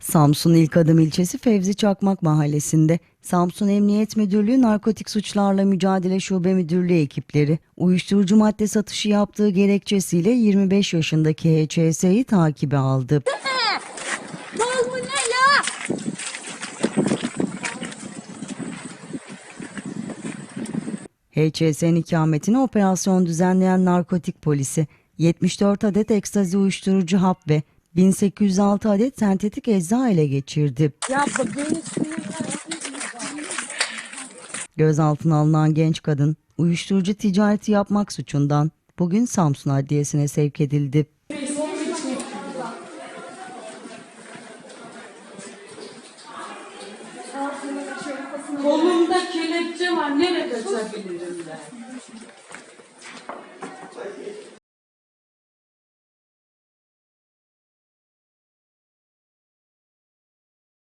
Samsun İlk Adım ilçesi Fevzi Çakmak mahallesinde Samsun Emniyet Müdürlüğü Narkotik Suçlarla Mücadele Şube Müdürlüğü ekipleri uyuşturucu madde satışı yaptığı gerekçesiyle 25 yaşındaki HÇS'yi takibe aldı. HÇS'nin ikametine operasyon düzenleyen narkotik polisi 74 adet ekstazi uyuşturucu hap ve 1806 adet sentetik ecza ele geçirdi. Ya beni sinirlendirme. Gözaltına alınan genç kadın uyuşturucu ticareti yapmak suçundan bugün Samsun Adliyesi'ne sevk edildi. Kolumda kelepçe var. Nereye kaçabilirim ben?